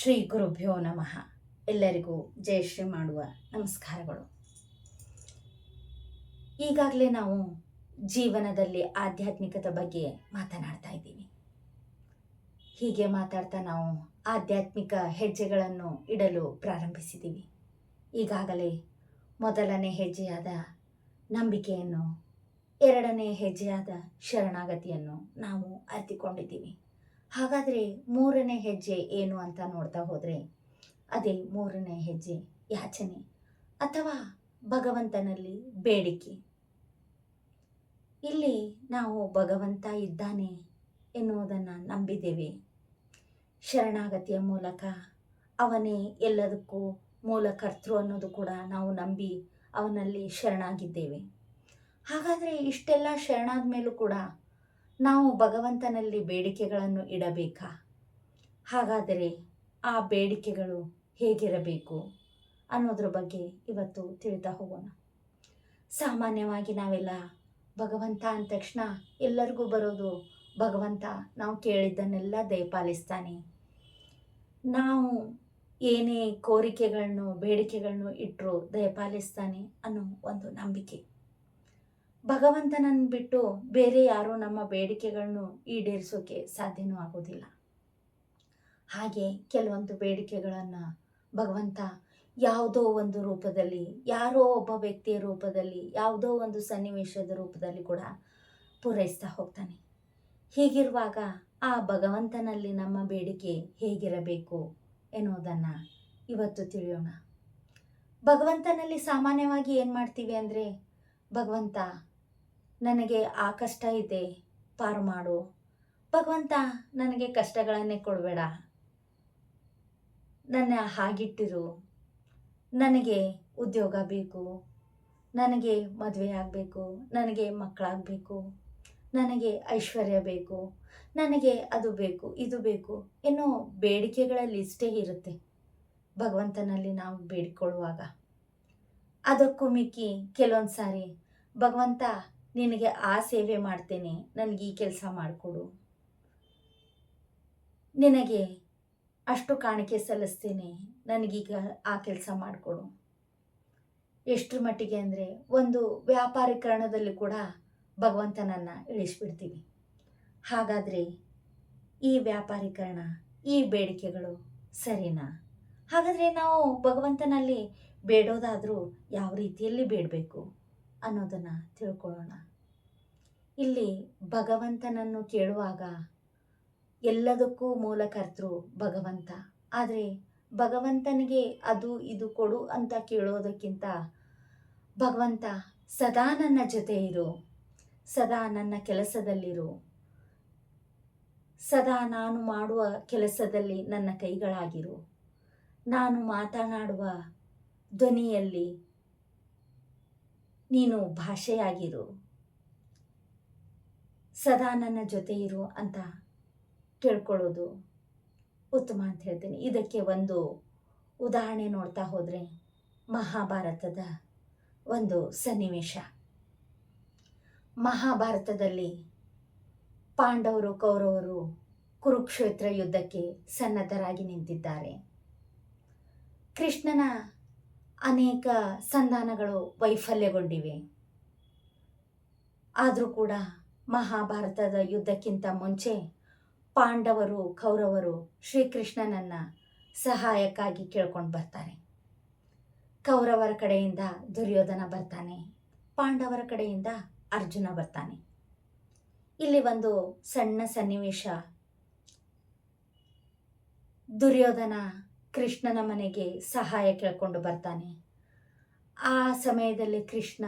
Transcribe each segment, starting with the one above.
ಶ್ರೀ ಗುರುಭ್ಯೋ ನಮಃ. ಎಲ್ಲರಿಗೂ ಜಯಶ್ರೀ ಮಾಡುವ ನಮಸ್ಕಾರಗಳು. ಈಗಾಗಲೇ ನಾವು ಜೀವನದಲ್ಲಿ ಆಧ್ಯಾತ್ಮಿಕತೆ ಬಗ್ಗೆ ಮಾತನಾಡ್ತಾ ಇದ್ದೀವಿ. ಹೀಗೆ ಮಾತಾಡ್ತಾ ನಾವು ಆಧ್ಯಾತ್ಮಿಕ ಹೆಜ್ಜೆಗಳನ್ನು ಇಡಲು ಪ್ರಾರಂಭಿಸಿದ್ದೀವಿ. ಈಗಾಗಲೇ ಮೊದಲನೇ ಹೆಜ್ಜೆಯಾದ ನಂಬಿಕೆಯನ್ನು, ಎರಡನೇ ಹೆಜ್ಜೆಯಾದ ಶರಣಾಗತಿಯನ್ನು ನಾವು ಅರಿತುಕೊಂಡಿದ್ದೀವಿ. ಹಾಗಾದರೆ ಮೂರನೇ ಹೆಜ್ಜೆ ಏನು ಅಂತ ನೋಡ್ತಾ ಹೋದರೆ ಅದೇ ಮೂರನೇ ಹೆಜ್ಜೆ ಯಾಚನೆ ಅಥವಾ ಭಗವಂತನಲ್ಲಿ ಬೇಡಿಕೆ. ಇಲ್ಲಿ ನಾವು ಭಗವಂತ ಇದ್ದಾನೆ ಎನ್ನುವುದನ್ನು ನಂಬಿದ್ದೇವೆ. ಶರಣಾಗತಿಯ ಮೂಲಕ ಅವನೇ ಎಲ್ಲದಕ್ಕೂ ಮೂಲ ಕರ್ತೃ ಅನ್ನೋದು ಕೂಡ ನಾವು ನಂಬಿ ಅವನಲ್ಲಿ ಶರಣಾಗಿದ್ದೇವೆ. ಹಾಗಾದರೆ ಇಷ್ಟೆಲ್ಲ ಶರಣಾದ ಮೇಲೂ ಕೂಡ ನಾವು ಭಗವಂತನಲ್ಲಿ ಬೇಡಿಕೆಗಳನ್ನು ಇಡಬೇಕಾ? ಹಾಗಾದರೆ ಆ ಬೇಡಿಕೆಗಳು ಹೇಗಿರಬೇಕು ಅನ್ನೋದ್ರ ಬಗ್ಗೆ ಇವತ್ತು ತಿಳಿತಾ ಹೋಗೋಣ. ಸಾಮಾನ್ಯವಾಗಿ ನಾವೆಲ್ಲ ಭಗವಂತ ಅಂದ ತಕ್ಷಣ ಎಲ್ಲರಿಗೂ ಬರೋದು ಭಗವಂತ, ನಾವು ಕೇಳಿದ್ದನ್ನೆಲ್ಲ ದಯಪಾಲಿಸ್ತಾನೆ. ನಾವು ಏನೇ ಕೋರಿಕೆಗಳನ್ನು, ಬೇಡಿಕೆಗಳನ್ನು ಇಟ್ಟರು ದಯಪಾಲಿಸ್ತಾನೆ ಅನ್ನೋ ಒಂದು ನಂಬಿಕೆ. ಭಗವಂತನನ್ನು ಬಿಟ್ಟು ಬೇರೆ ಯಾರೂ ನಮ್ಮ ಬೇಡಿಕೆಗಳನ್ನು ಈಡೇರಿಸೋಕೆ ಸಾಧ್ಯನೂ ಆಗೋದಿಲ್ಲ. ಹಾಗೆ ಕೆಲವೊಂದು ಬೇಡಿಕೆಗಳನ್ನು ಭಗವಂತ ಯಾವುದೋ ಒಂದು ರೂಪದಲ್ಲಿ, ಯಾರೋ ಒಬ್ಬ ವ್ಯಕ್ತಿಯ ರೂಪದಲ್ಲಿ, ಯಾವುದೋ ಒಂದು ಸನ್ನಿವೇಶದ ರೂಪದಲ್ಲಿ ಕೂಡ ಪೂರೈಸ್ತಾ ಹೋಗ್ತಾನೆ. ಹೀಗಿರುವಾಗ ಆ ಭಗವಂತನಲ್ಲಿ ನಮ್ಮ ಬೇಡಿಕೆ ಹೇಗಿರಬೇಕು ಎನ್ನುವುದನ್ನು ಇವತ್ತು ತಿಳಿಯೋಣ. ಭಗವಂತನಲ್ಲಿ ಸಾಮಾನ್ಯವಾಗಿ ಏನು ಮಾಡ್ತೀವಿ ಅಂದರೆ, ಭಗವಂತ ನನಗೆ ಆ ಕಷ್ಟ ಇದೆ, ಪಾರು ಮಾಡು. ಭಗವಂತ ನನಗೆ ಕಷ್ಟಗಳನ್ನೇ ಕೊಡಬೇಡ. ನನ್ನ ಹಾಗಿಟ್ಟಿರು. ನನಗೆ ಉದ್ಯೋಗ ಬೇಕು. ನನಗೆ ಮದುವೆ ಆಗಬೇಕು. ನನಗೆ ಮಕ್ಕಳಾಗಬೇಕು. ನನಗೆ ಐಶ್ವರ್ಯ ಬೇಕು. ನನಗೆ ಅದು ಬೇಕು, ಇದು ಬೇಕು ಏನೋ ಬೇಡಿಕೆಗಳ ಲಿಸ್ಟೇ ಇರುತ್ತೆ ಭಗವಂತನಲ್ಲಿ ನಾವು ಬೇಡಿಕೊಳ್ಳುವಾಗ. ಅದಕ್ಕೂ ಮಿಕ್ಕಿ ಕೆಲವೊಂದು ಸಾರಿ ಭಗವಂತ ನಿನಗೆ ಆ ಸೇವೆ ಮಾಡ್ತೇನೆ. ನನಗೆ ಈ ಕೆಲಸ ಮಾಡಿಕೊಡು. ನಿನಗೆ ಅಷ್ಟು ಕಾಣಿಕೆ ಸಲ್ಲಿಸ್ತೇನೆ. ನನಗೀಗ ಆ ಕೆಲಸ ಮಾಡಿಕೊಡು. ಎಷ್ಟರ ಮಟ್ಟಿಗೆ ಅಂದರೆ ಒಂದು ವ್ಯಾಪಾರೀಕರಣದಲ್ಲಿ ಕೂಡ ಭಗವಂತನನ್ನು ಇಳಿಸ್ಬಿಡ್ತೀವಿ. ಹಾಗಾದರೆ ಈ ವ್ಯಾಪಾರೀಕರಣ ಈ ಬೇಡಿಕೆಗಳು ಸರಿನಾ? ಹಾಗಾದರೆ ನಾವು ಭಗವಂತನಲ್ಲಿ ಬೇಡೋದಾದರೂ ಯಾವ ರೀತಿಯಲ್ಲಿ ಬೇಡಬೇಕು? ಅನ್ನೋದನ್ನು ತಿಳ್ಕೊಳ್ಳೋಣ. ಇಲ್ಲಿ ಭಗವಂತನನ್ನು ಕೇಳುವಾಗ ಎಲ್ಲದಕ್ಕೂ ಮೂಲಕರ್ತೃ ಭಗವಂತ. ಆದರೆ ಭಗವಂತನಿಗೆ ಅದು ಇದು ಕೊಡು ಅಂತ ಕೇಳೋದಕ್ಕಿಂತ ಭಗವಂತ ಸದಾ ನನ್ನ ಜೊತೆ ಇರು, ಸದಾ ನನ್ನ ಕೆಲಸದಲ್ಲಿರು, ಸದಾ ನಾನು ಮಾಡುವ ಕೆಲಸದಲ್ಲಿ ನನ್ನ ಕೈಗಳಾಗಿರು. ನಾನು ಮಾತನಾಡುವ ಧ್ವನಿಯಲ್ಲಿ ನೀನು ಭಾಷೆಯಾಗಿರು. ಸದಾ ನನ್ನ ಜೊತೆ ಇರು ಅಂತ ಕೇಳ್ಕೊಳ್ಳೋದು ಉತ್ತಮ ಅಂತ ಹೇಳ್ತೀನಿ. ಇದಕ್ಕೆ ಒಂದು ಉದಾಹರಣೆ ನೋಡ್ತಾ ಹೋದರೆ ಮಹಾಭಾರತದ ಒಂದು ಸನ್ನಿವೇಶ. ಮಹಾಭಾರತದಲ್ಲಿ ಪಾಂಡವರು, ಕೌರವರು ಕುರುಕ್ಷೇತ್ರ ಯುದ್ಧಕ್ಕೆ ಸನ್ನದ್ಧರಾಗಿ ನಿಂತಿದ್ದಾರೆ. ಕೃಷ್ಣನ ಅನೇಕ ಸಂಧಾನಗಳು ವೈಫಲ್ಯಗೊಂಡಿವೆ. ಆದರೂ ಕೂಡ ಮಹಾಭಾರತದ ಯುದ್ಧಕ್ಕಿಂತ ಮುಂಚೆ ಪಾಂಡವರು, ಕೌರವರು ಶ್ರೀಕೃಷ್ಣನನ್ನು ಸಹಾಯಕ್ಕಾಗಿ ಕೇಳ್ಕೊಂಡು ಬರ್ತಾರೆ. ಕೌರವರ ಕಡೆಯಿಂದ ದುರ್ಯೋಧನ ಬರ್ತಾನೆ, ಪಾಂಡವರ ಕಡೆಯಿಂದ ಅರ್ಜುನ ಬರ್ತಾನೆ. ಇಲ್ಲಿ ಒಂದು ಸಣ್ಣ ಸನ್ನಿವೇಶ. ದುರ್ಯೋಧನ ಕೃಷ್ಣನ ಮನೆಗೆ ಸಹಾಯ ಕೇಳ್ಕೊಂಡು ಬರ್ತಾನೆ. ಆ ಸಮಯದಲ್ಲಿ ಕೃಷ್ಣ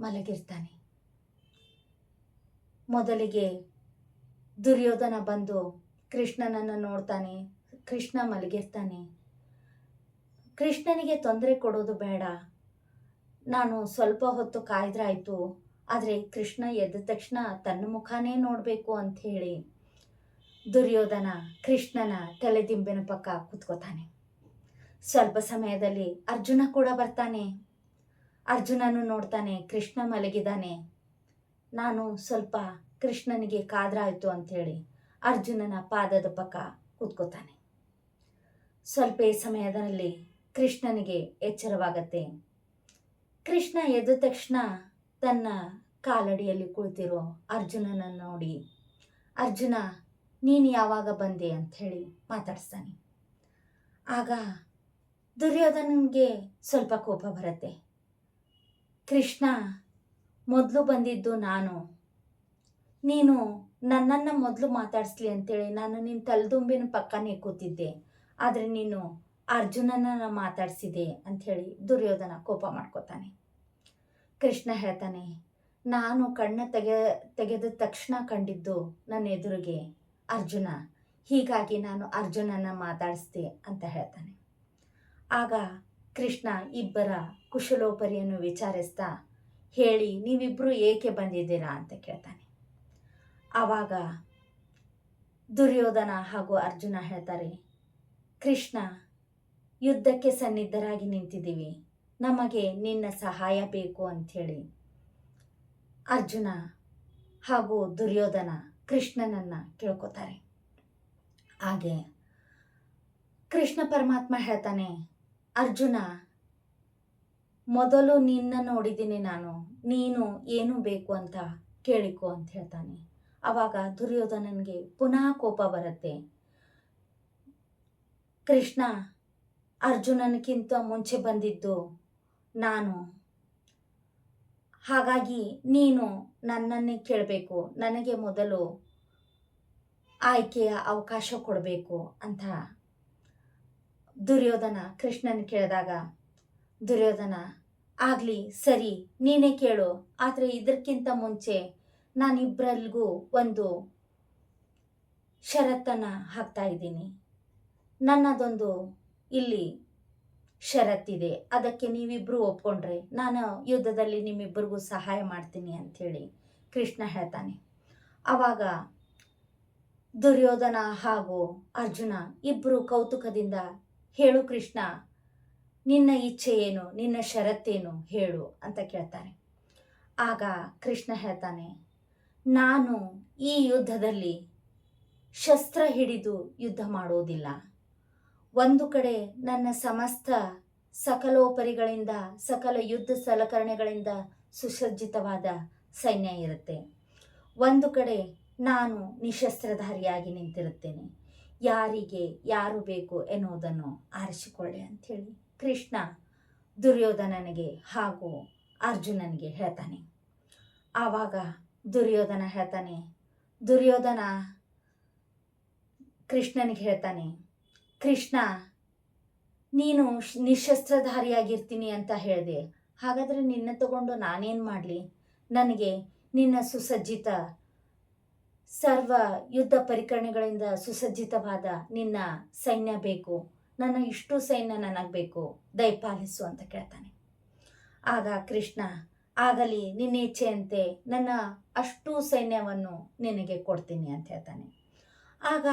ಮಲಗಿರ್ತಾನೆ. ಮೊದಲಿಗೆ ದುರ್ಯೋಧನ ಬಂದು ಕೃಷ್ಣನನ್ನು ನೋಡ್ತಾನೆ. ಕೃಷ್ಣ ಮಲಗಿರ್ತಾನೆ. ಕೃಷ್ಣನಿಗೆ ತೊಂದರೆ ಕೊಡೋದು ಬೇಡ. ನಾನು ಸ್ವಲ್ಪ ಹೊತ್ತು ಕಾಯ್ದ್ರಾಯ್ತು. ಆದರೆ ಕೃಷ್ಣ ಎದ್ದ ತಕ್ಷಣ ತನ್ನ ಮುಖಾನೇ ನೋಡಬೇಕು ಅಂತ ಹೇಳಿ ದುರ್ಯೋಧನ ಕೃಷ್ಣನ ತಲೆದಿಂಬಿನ ಪಕ್ಕ ಕೂತ್ಕೋತಾನೆ. ಸ್ವಲ್ಪ ಸಮಯದಲ್ಲಿ ಅರ್ಜುನ ಕೂಡ ಬರ್ತಾನೆ. ಅರ್ಜುನನು ನೋಡ್ತಾನೆ ಕೃಷ್ಣ ಮಲಗಿದಾನೆ ನಾನು ಸ್ವಲ್ಪ ಕೃಷ್ಣನಿಗೆ ಕಾದ್ರಾಯಿತು ಅಂಥೇಳಿ ಅರ್ಜುನನ ಪಾದದ ಪಕ್ಕ ಕೂತ್ಕೋತಾನೆ. ಸ್ವಲ್ಪ ಸಮಯದಲ್ಲಿ ಕೃಷ್ಣನಿಗೆ ಎಚ್ಚರವಾಗತ್ತೆ. ಕೃಷ್ಣ ಎದ್ದ ತಕ್ಷಣ ತನ್ನ ಕಾಲಡಿಯಲ್ಲಿ ಕುಳಿತಿರೋ ಅರ್ಜುನನನ್ನು ನೋಡಿ ಅರ್ಜುನ ನೀನು ಯಾವಾಗ ಬಂದೆ ಅಂತ ಹೇಳಿ ಮಾತಾಡಿಸ್ತಾನೆ. ಆಗ ದುರ್ಯೋಧನನಿಗೆ ಸ್ವಲ್ಪ ಕೋಪ ಬರುತ್ತೆ. ಕೃಷ್ಣ, ಮೊದಲು ಬಂದಿದ್ದು ನಾನು. ನೀನು ನನ್ನನ್ನು ಮೊದಲು ಮಾತಾಡಿಸ್ಲಿ ಅಂತೇಳಿ ನಾನು ನಿನ್ನ ತಲೆದುಂಬಿನ ಪಕ್ಕನೇ ಕೂತಿದ್ದೆ. ಆದರೆ ನೀನು ಅರ್ಜುನನ ಮಾತಾಡಿಸಿದೆ ಅಂಥೇಳಿ ದುರ್ಯೋಧನ ಕೋಪ ಮಾಡ್ಕೋತಾನೆ. ಕೃಷ್ಣ ಹೇಳ್ತಾನೆ, ನಾನು ಕಣ್ಣ ತೆಗೆ, ತೆಗೆದ ತಕ್ಷಣ ಕಂಡಿದ್ದು ನನ್ನ ಎದುರಿಗೆ. ಅರ್ಜುನ, ಹೀಗಾಗಿ ನಾನು ಅರ್ಜುನನ ಮಾತಾಡಿಸ್ದೆ ಅಂತ ಹೇಳ್ತಾನೆ. ಆಗ ಕೃಷ್ಣ ಇಬ್ಬರ ಕುಶಲೋಪರಿಯನ್ನು ವಿಚಾರಿಸ್ತಾ, ಹೇಳಿ ನೀವಿಬ್ಬರು ಏಕೆ ಬಂದಿದ್ದೀರಾ ಅಂತ ಕೇಳ್ತಾನೆ. ಆವಾಗ ದುರ್ಯೋಧನ ಹಾಗೂ ಅರ್ಜುನ ಹೇಳ್ತಾರೆ, ಕೃಷ್ಣ, ಯುದ್ಧಕ್ಕೆ ಸನ್ನಿದ್ಧರಾಗಿ ನಿಂತಿದ್ದೀವಿ, ನಮಗೆ ನಿನ್ನ ಸಹಾಯ ಬೇಕು ಅಂಥೇಳಿ. ಅರ್ಜುನ ಹಾಗೂ ದುರ್ಯೋಧನ ಕೃಷ್ಣನನ್ನು ಕೇಳ್ಕೊತಾರೆ. ಹಾಗೆ ಕೃಷ್ಣ ಪರಮಾತ್ಮ ಹೇಳ್ತಾನೆ, ಅರ್ಜುನ, ಮೊದಲು ನಿನ್ನ ನೋಡಿದ್ದೀನಿ ನಾನು, ನೀನು ಏನು ಬೇಕು ಅಂತ ಕೇಳಿಕೊ ಅಂತ ಹೇಳ್ತಾನೆ. ಆವಾಗ ದುರ್ಯೋಧನನಿಗೆ ಪುನಃ ಕೋಪ ಬರುತ್ತೆ. ಕೃಷ್ಣ ಅರ್ಜುನನಕ್ಕಿಂತ ಮುಂಚೆ ಬಂದಿದ್ದು ನಾನು ಹಾಗಾಗಿ ನೀನು ನನ್ನನ್ನೇ ಕೇಳಬೇಕು. ನನಗೆ ಮೊದಲು ಆಯ್ಕೆಯ ಅವಕಾಶ ಕೊಡಬೇಕು ಅಂತ ದುರ್ಯೋಧನ ಕೃಷ್ಣನ ಕೇಳಿದಾಗ, ದುರ್ಯೋಧನ, ಆಗಲಿ, ಸರಿ, ನೀನೇ ಕೇಳು. ಆದರೆ ಇದಕ್ಕಿಂತ ಮುಂಚೆ ನಾನಿಬ್ಬರಲ್ಗೂ ಒಂದು ಷರತ್ತನ್ನು ಹಾಕ್ತಾ ಇದ್ದೀನಿ. ನನ್ನದೊಂದು ಇಲ್ಲಿ ಷರತ್ತಿದೆ. ಅದಕ್ಕೆ ನೀವಿಬ್ಬರು ಒಪ್ಕೊಂಡ್ರೆ ನಾನು ಯುದ್ಧದಲ್ಲಿ ನಿಮ್ಮಿಬ್ಬರಿಗೂ ಸಹಾಯ ಮಾಡ್ತೀನಿ ಅಂಥೇಳಿ ಕೃಷ್ಣ ಹೇಳ್ತಾನೆ. ಆವಾಗ ದುರ್ಯೋಧನ ಹಾಗೂ ಅರ್ಜುನ ಇಬ್ಬರು ಕೌತುಕದಿಂದ, ಹೇಳು ಕೃಷ್ಣ, ನಿನ್ನ ಇಚ್ಛೆ ಏನು? ನಿನ್ನ ಷರತ್ತೇನು? ಹೇಳು ಅಂತ ಕೇಳ್ತಾರೆ. ಆಗ ಕೃಷ್ಣ ಹೇಳ್ತಾನೆ, ನಾನು ಈ ಯುದ್ಧದಲ್ಲಿ ಶಸ್ತ್ರ ಹಿಡಿದು ಯುದ್ಧ ಮಾಡೋದಿಲ್ಲ. ಒಂದು ಕಡೆ ನನ್ನ ಸಮಸ್ತ ಸಕಲೋಪರಿಗಳಿಂದ, ಸಕಲ ಯುದ್ಧ ಸಲಕರಣೆಗಳಿಂದ ಸುಸಜ್ಜಿತವಾದ ಸೈನ್ಯ ಇರುತ್ತೆ. ಒಂದು ಕಡೆ ನಾನು ನಿಶಸ್ತ್ರಧಾರಿಯಾಗಿ ನಿಂತಿರುತ್ತೇನೆ. ಯಾರಿಗೆ ಯಾರು ಬೇಕು ಎನ್ನುವುದನ್ನು ಆರಿಸಿಕೊಳ್ಳಿ ಅಂಥೇಳಿ ಕೃಷ್ಣ ದುರ್ಯೋಧನನಿಗೆ ಹಾಗೂ ಅರ್ಜುನನಿಗೆ ಹೇಳ್ತಾನೆ. ಆವಾಗ ದುರ್ಯೋಧನ ಹೇಳ್ತಾನೆ, ದುರ್ಯೋಧನ, ಕೃಷ್ಣನಿಗೆ ಹೇಳ್ತಾನೆ ಕೃಷ್ಣ, ನೀನು ನಿಶಸ್ತ್ರಧಾರಿಯಾಗಿರ್ತೀನಿ ಅಂತ ಹೇಳಿದೆ. ಹಾಗಾದರೆ ನಿನ್ನ ತಗೊಂಡು ನಾನೇನು ಮಾಡಲಿ? ನನಗೆ ನಿನ್ನ ಸುಸಜ್ಜಿತ, ಸರ್ವ ಯುದ್ಧ ಪರಿಕರಣೆಗಳಿಂದ ಸುಸಜ್ಜಿತವಾದ ನಿನ್ನ ಸೈನ್ಯ ಬೇಕು. ನನ್ನ ಇಷ್ಟು ಸೈನ್ಯ ನನಗೆ ಬೇಕು. ದಯಪಾಲಿಸು ಅಂತ ಕೇಳ್ತಾನೆ. ಆಗ ಕೃಷ್ಣ, ಆಗಲಿ ನಿನ್ನ ಇಚ್ಛೆಯಂತೆ ನನ್ನ ಅಷ್ಟು ಸೈನ್ಯವನ್ನು ನಿನಗೆ ಕೊಡ್ತೀನಿ ಅಂತ ಹೇಳ್ತಾನೆ. ಆಗ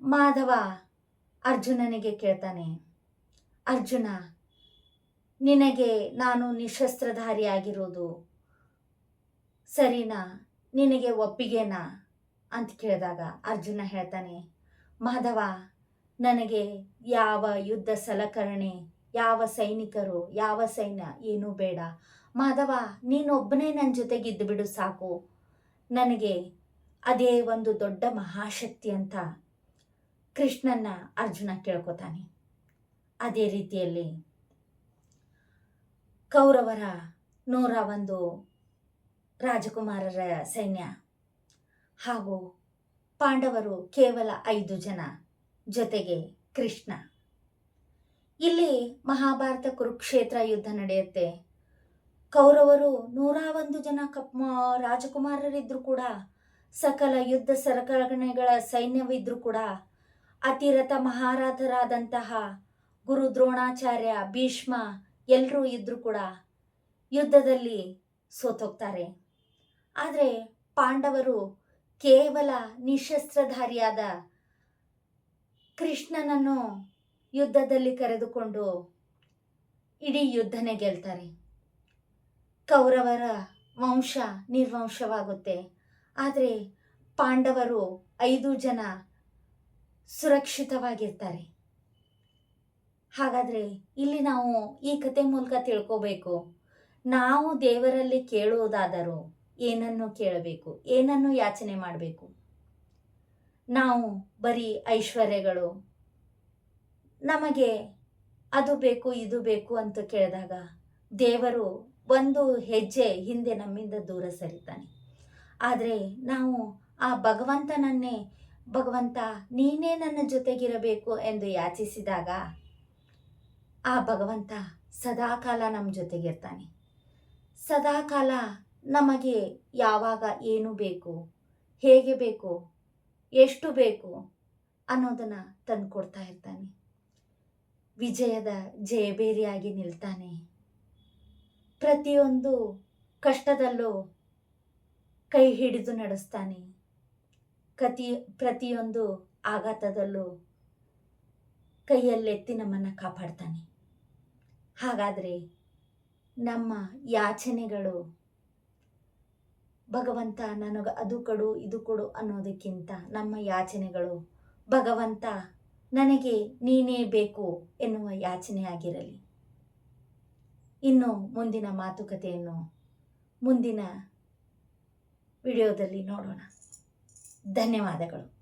ಮಾಧವ ಅರ್ಜುನನಿಗೆ ಕೇಳ್ತಾನೆ, ಅರ್ಜುನ, ನಿನಗೆ ನಾನು ನಿಶಸ್ತ್ರಧಾರಿಯಾಗಿರೋದು ಸರಿನಾ? ನಿನಗೆ ಒಪ್ಪಿಗೆನಾ? ಅಂತ ಕೇಳಿದಾಗ ಅರ್ಜುನ ಹೇಳ್ತಾನೆ, ಮಾಧವ, ನನಗೆ ಯಾವ ಯುದ್ಧ ಸಲಕರಣೆ, ಯಾವ ಸೈನಿಕರು, ಯಾವ ಸೈನ್ಯ ಏನೂ ಬೇಡ. ಮಾಧವ, ನೀನೊಬ್ಬನೇ ನನ್ನ ಜೊತೆಗಿದ್ದು ಬಿಡು ಸಾಕು. ನನಗೆ ಅದೇ ಒಂದು ದೊಡ್ಡ ಮಹಾಶಕ್ತಿ ಅಂತ ಕೃಷ್ಣನ್ನ ಅರ್ಜುನ ಕೇಳ್ಕೊತಾನೆ. ಅದೇ ರೀತಿಯಲ್ಲಿ ಕೌರವರ ನೂರ ಒಂದು ರಾಜಕುಮಾರರ ಸೈನ್ಯ ಹಾಗೂ ಪಾಂಡವರು ಕೇವಲ ಐದು ಜನ ಜೊತೆಗೆ ಕೃಷ್ಣ. ಇಲ್ಲಿ ಮಹಾಭಾರತ ಕುರುಕ್ಷೇತ್ರ ಯುದ್ಧ ನಡೆಯುತ್ತೆ. ಕೌರವರು ನೂರ ಒಂದು ಜನ ಕಪ್ ರಾಜಕುಮಾರರಿದ್ದರೂ ಕೂಡ, ಸಕಲ ಯುದ್ಧ ಸರಕರಣೆಗಳ ಸೈನ್ಯವಿದ್ದರೂ ಕೂಡ ಅತಿರಥ ಮಹಾರಾಧರಾದಂತಹ ಗುರು ದ್ರೋಣಾಚಾರ್ಯ ಭೀಷ್ಮ ಎಲ್ಲರೂ ಇದ್ದರೂ ಕೂಡ ಯುದ್ಧದಲ್ಲಿ ಸೋತೋಗ್ತಾರೆ. ಆದರೆ ಪಾಂಡವರು ಕೇವಲ ನಿಶಸ್ತ್ರಧಾರಿಯಾದ ಕೃಷ್ಣನನ್ನು ಯುದ್ಧದಲ್ಲಿ ಕರೆದುಕೊಂಡು ಇಡೀ ಯುದ್ಧನೇ ಗೆಲ್ತಾರೆ. ಕೌರವರ ವಂಶ ನಿರ್ವಂಶವಾಗುತ್ತೆ. ಆದರೆ ಪಾಂಡವರು ಐದು ಜನ ಸುರಕ್ಷಿತವಾಗಿರ್ತಾರೆ. ಹಾಗಾದರೆ ಇಲ್ಲಿ ನಾವು ಈ ಕತೆ ಮೂಲಕ ತಿಳ್ಕೋಬೇಕು. ನಾವು ದೇವರಲ್ಲಿ ಕೇಳುವುದಾದರೂ ಏನನ್ನು ಕೇಳಬೇಕು? ಏನನ್ನು ಯಾಚನೆ ಮಾಡಬೇಕು? ನಾವು ಬರೀ ಐಶ್ವರ್ಯಗಳು. ನಮಗೆ ಅದು ಬೇಕು, ಇದು ಬೇಕು ಅಂತ ಕೇಳಿದಾಗ ದೇವರು ಒಂದು ಹೆಜ್ಜೆ ಹಿಂದೆ ನಮ್ಮಿಂದ ದೂರ ಸರಿತಾನೆ. ಆದರೆ ನಾವು ಆ ಭಗವಂತನನ್ನೇ ಭಗವಂತ, ನೀನೇ ನನ್ನ ಜೊತೆಗಿರಬೇಕು ಎಂದು ಯಾಚಿಸಿದಾಗ, ಆ ಭಗವಂತ ಸದಾಕಾಲ ನಮ್ಮ ಜೊತೆಗಿರ್ತಾನೆ. ಸದಾಕಾಲ ನಮಗೆ ಯಾವಾಗ ಏನು ಬೇಕು, ಹೇಗೆ ಬೇಕು, ಎಷ್ಟು ಬೇಕು ಅನ್ನೋದನ್ನು ತಂದು ಕೊಡ್ತಾ ಇರ್ತಾನೆ. ವಿಜಯದ ಜಯಬೇರಿಯಾಗಿ ನಿಲ್ತಾನೆ. ಪ್ರತಿಯೊಂದು ಕಷ್ಟದಲ್ಲೂ ಕೈ ಹಿಡಿದು ನಡೆಸ್ತಾನೆ. ಕತಿ, ಪ್ರತಿಯೊಂದು ಆಘಾತದಲ್ಲೂ ಕೈಯಲ್ಲೆತ್ತಿ ನಮ್ಮನ್ನು ಕಾಪಾಡ್ತಾನೆ. ಹಾಗಾದರೆ ನಮ್ಮ ಯಾಚನೆಗಳು, ಭಗವಂತ ನನಗೆ ಅದು ಕೊಡು, ಇದು ಕೊಡು ಅನ್ನೋದಕ್ಕಿಂತ ನಮ್ಮ ಯಾಚನೆಗಳು, ಭಗವಂತ ನನಗೆ ನೀನೇ ಬೇಕು ಎನ್ನುವ ಯಾಚನೆಯಾಗಿರಲಿ ಇನ್ನು ಮುಂದಿನ ಮಾತುಕತೆಯನ್ನು ಮುಂದಿನ ವಿಡಿಯೋದಲ್ಲಿ ನೋಡೋಣ. ಧನ್ಯವಾದಗಳು.